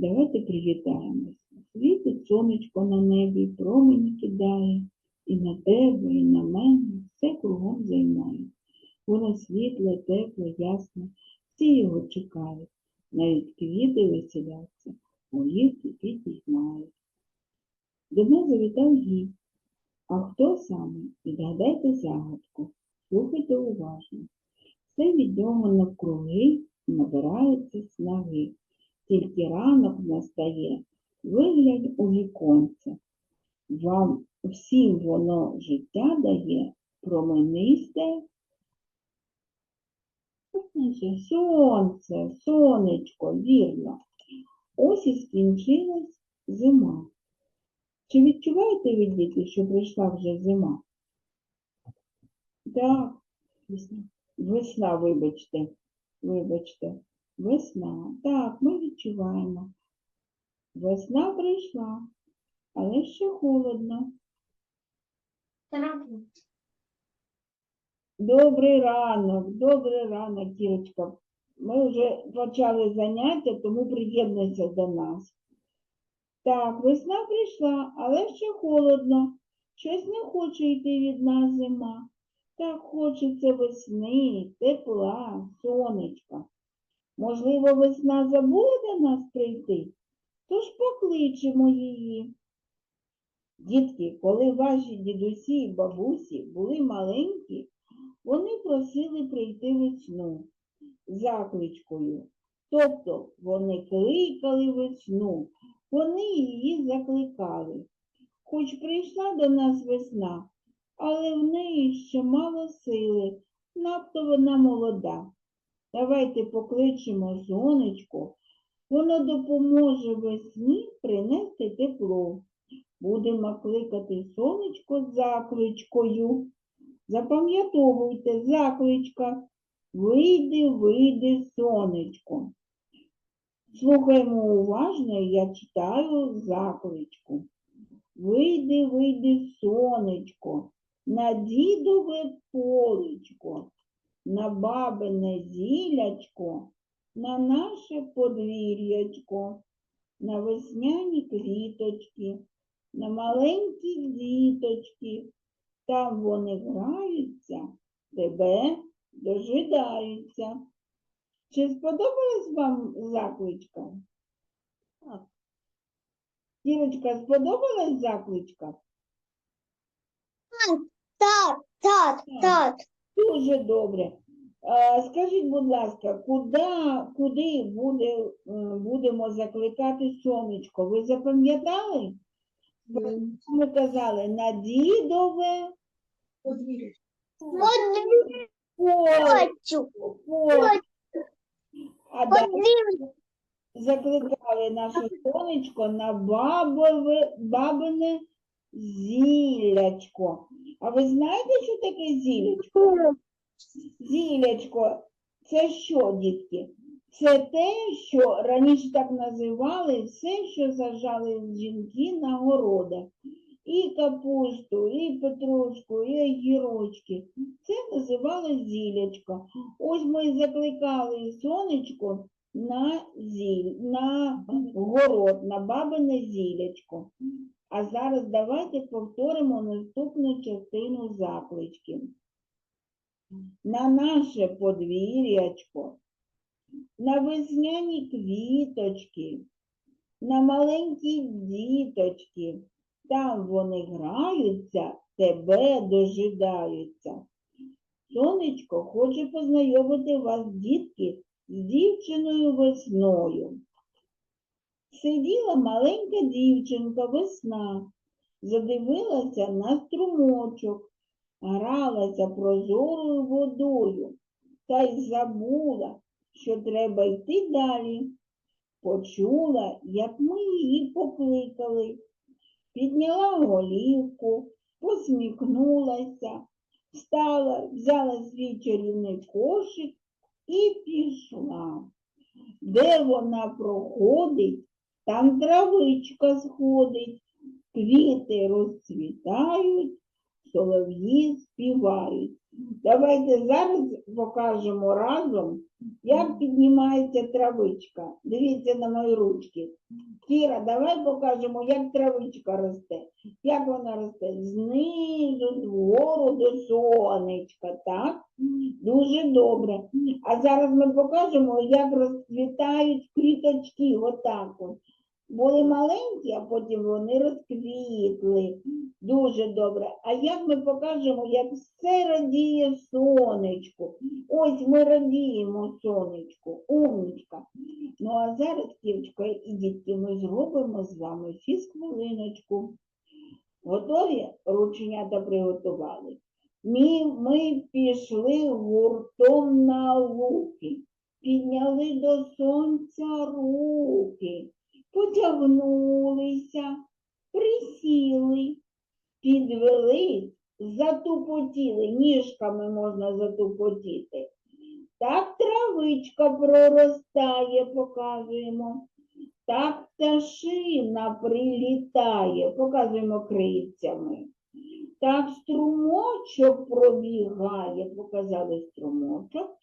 Давайте привітаємося. Світить сонечко на небі, промені кидає, і на тебе, і на мене все кругом займає. Воно світле, тепле, ясне, всі його чекають. Навіть квіти веселяться, голівки підіймають. До нас завітав гість. А хто саме? Відгадайте загадку. Слухайте уважно. Все від навкруги набирається снаги. Тільки ранок настає, виглянь у віконце. Вам всім воно життя дає, променисте. Сонце, сонечко, вірно. Ось і скінчилась зима. Чи відчуваєте ви, діти, що прийшла вже зима? Так. Весна, вибачте, вибачте. Весна. Так, ми відчуваємо. Весна прийшла, але ще холодно. Добрий ранок, добрий ранок, Кірочка. Ми вже почали заняття, тому приєднуйся до нас. Так, весна прийшла, але ще холодно. Щось не хоче йти від нас зима. Так хочеться весни, тепла, сонечка. Можливо, весна забула до нас прийти? Тож покличемо її. Дітки, коли ваші дідусі і бабусі були маленькі, вони просили прийти весну закличкою. Тобто вони кликали весну, вони її закликали. Хоч прийшла до нас весна, але в неї ще мало сили, надто вона молода. Давайте покличемо сонечко, воно допоможе весні принести тепло. Будемо кликати сонечко закличкою. Запам'ятовуйте, закличка. Вийди, вийди, сонечко. Слухаємо уважно, я читаю закличку. Вийди, вийди, сонечко, на дідове на бабине зілячко, на наше подвір'ячко, на весняні квіточки, на маленькі діточки. Там вони граються, тебе дожидаються. Чи сподобалась вам закличка? Так. Кірочка, сподобалась закличка? Так, так, так. Дуже добре. Скажіть, будь ласка, куди, куди буде, е, будемо закликати сонечко? Ви запам'ятали? Ми казали на дідове Подвір'я. А далі закликали наше сонечко на бабове, бабине зілячко. А ви знаєте, що таке зілячко? Зілячко, це що, дітки? Це те, що раніше так називали все, що сажали жінки на городах. І капусту, і петрушку, і огірочки. Це називали зілячко. Ось ми закликали сонечко на зіль, на город, на бабине зілячко. А зараз давайте повторимо наступну частину заклички. На наше подвір'ячко, на весняні квіточки, на маленькі діточки. Там вони граються, тебе дожидаються. Сонечко хоче познайомити вас, дітки, з дівчиною весною. Сиділа маленька дівчинка весна, задивилася на струмочок, гралася прозорою водою та й забула, що треба йти далі. Почула, як ми її покликали, підняла голівку, посміхнулася, встала, взяла свій чарівний кошик і пішла. Де вона проходить, там травичка сходить, квіти розцвітають, солов'ї співають. Давайте зараз покажемо разом, як піднімається травичка. Дивіться на мої ручки. Кіра, давай покажемо, як травичка росте. Як вона росте? Знизу, вгору до сонечка, так? Дуже добре. А зараз ми покажемо, як розквітають квіточки, отак от. Були маленькі, а потім вони розквітли. Дуже добре. А як ми покажемо, як все радіє сонечку? Ось ми радіємо сонечку, умничка. Ну а зараз, Кірочка і дітки, ми зробимо з вами фізхвилиночку. Готові? Рученята приготували. Ми, ми пішли гуртом на луки, підняли до сонця руки, потягнулися, присіли, підвели, затупотіли, ніжками можна затупотіти. Так травичка проростає, показуємо. Так пташина прилітає, показуємо крильцями. Так струмочок пробігає, показали струмочок,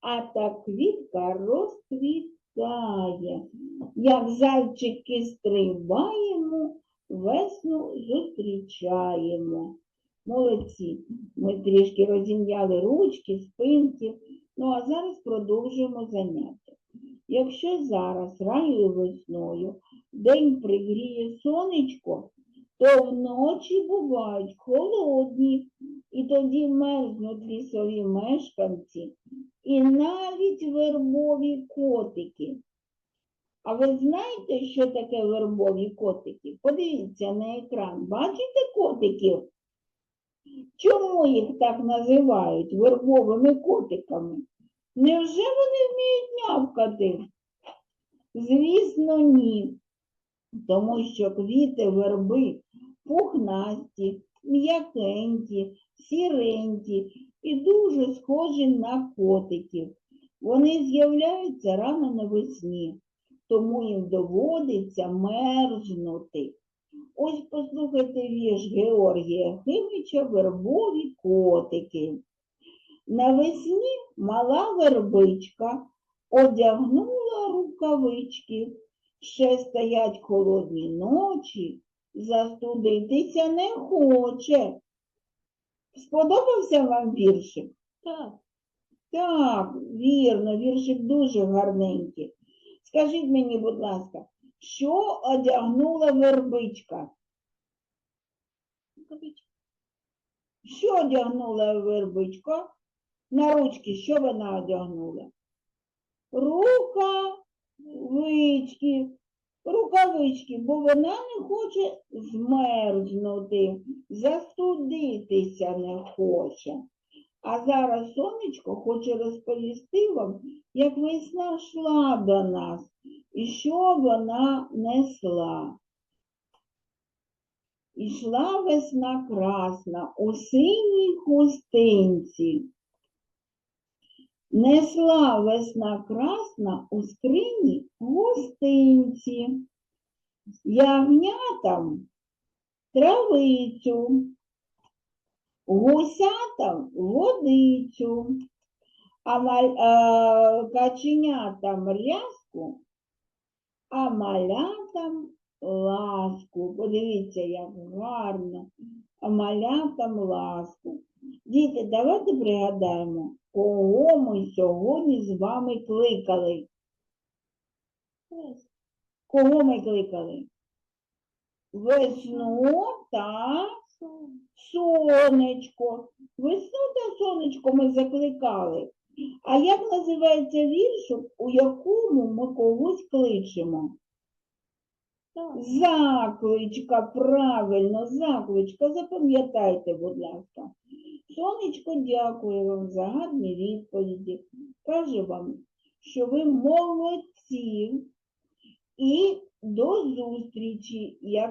а так квітка розквітає. Як зайчики стрибаємо, весну зустрічаємо. Молодці. Ми трішки розім'яли ручки, спинки. Ну а зараз продовжуємо заняття. Якщо зараз ранньою весною день пригріє сонечко, то вночі бувають холодні, і тоді мерзнуть лісові мешканці, і навіть вербові котики. А ви знаєте, що таке вербові котики? Подивіться на екран. Бачите котиків? Чому їх так називають вербовими котиками? Невже вони вміють нявкати? Звісно, ні. Тому що квіти верби пухнасті, м'якенькі, сіренькі і дуже схожі на котиків. Вони з'являються рано навесні, тому їм доводиться мерзнути. Ось послухайте вірш Георгія Химича «Вербові котики». Навесні мала вербичка одягнула рукавички. Ще стоять холодні ночі, застудитися не хоче. Сподобався вам віршик? Так. Так, вірно, віршик дуже гарненький. Скажіть мені, будь ласка, що одягнула вербичка? Що одягнула вербичка? На ручки, що вона одягнула? Рукавички, рукавички, бо вона не хоче змерзнути, застудитися не хоче. А зараз сонечко хоче розповісти вам, як весна йшла до нас і що вона несла. Ішла весна красна у синій хустинці. Несла весна красна у скрині гостинці, ягнятам травицю, гусятам водицю, а а, каченятам рязку, а малятам ласку. Подивіться, як гарно. А малятам ласку. Діти, давайте пригадаємо, кого ми сьогодні з вами кликали. Кого ми кликали? Весну та сонечко. Весну та сонечко ми закликали. А як називається віршик, у якому ми когось кличемо? Закличка, правильно, закличка, запам'ятайте, будь ласка. Сонечко дякує вам за гарні відповіді. Каже вам, що ви молодці. І до зустрічі, як